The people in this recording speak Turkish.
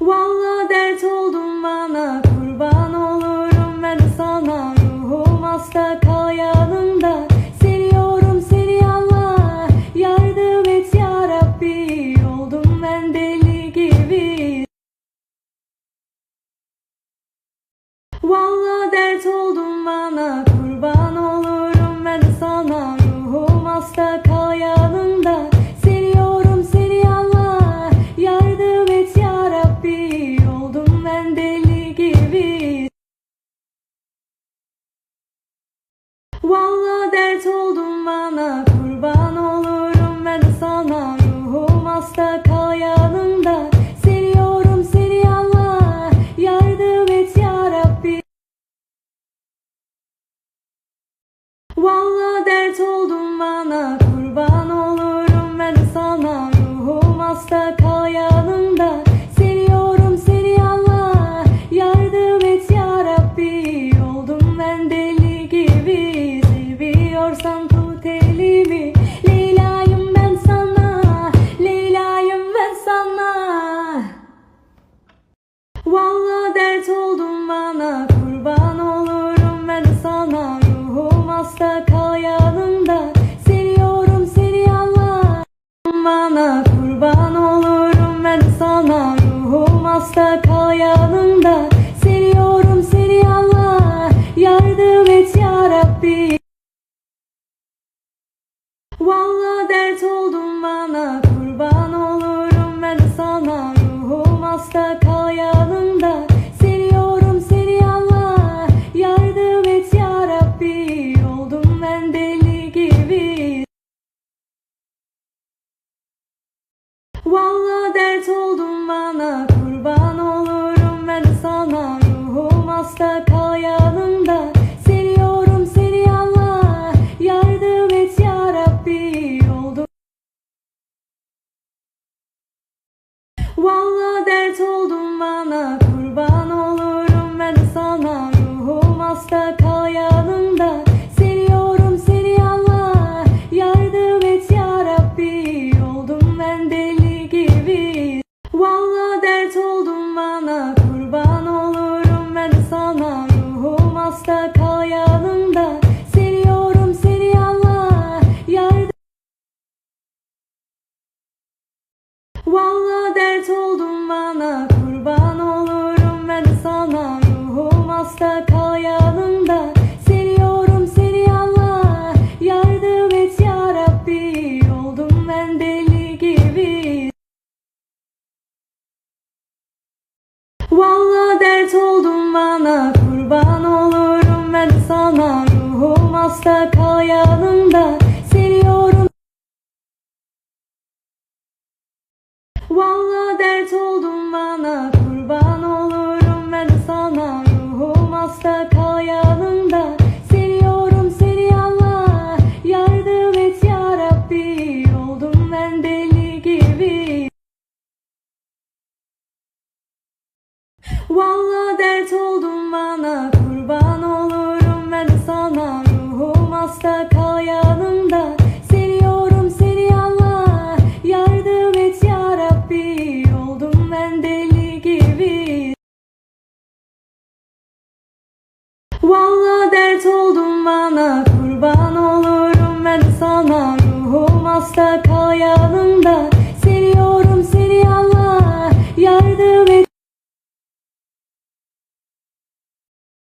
Valla dert oldum bana kurban olurum ben sana. Ruhum hasta kal yanımda. Seviyorum seni Allah. Yardım et ya Rabbi. Oldum ben deli gibi. Valla dert oldum bana kurban olurum ben sana. Ruhum hasta kal 온다. stop Valla dert oldum bana kurban olurum ben sana. Ruhum hasta Valla dert oldum bana kurban olurum ben sana. Ruhum hasta kal yanımda.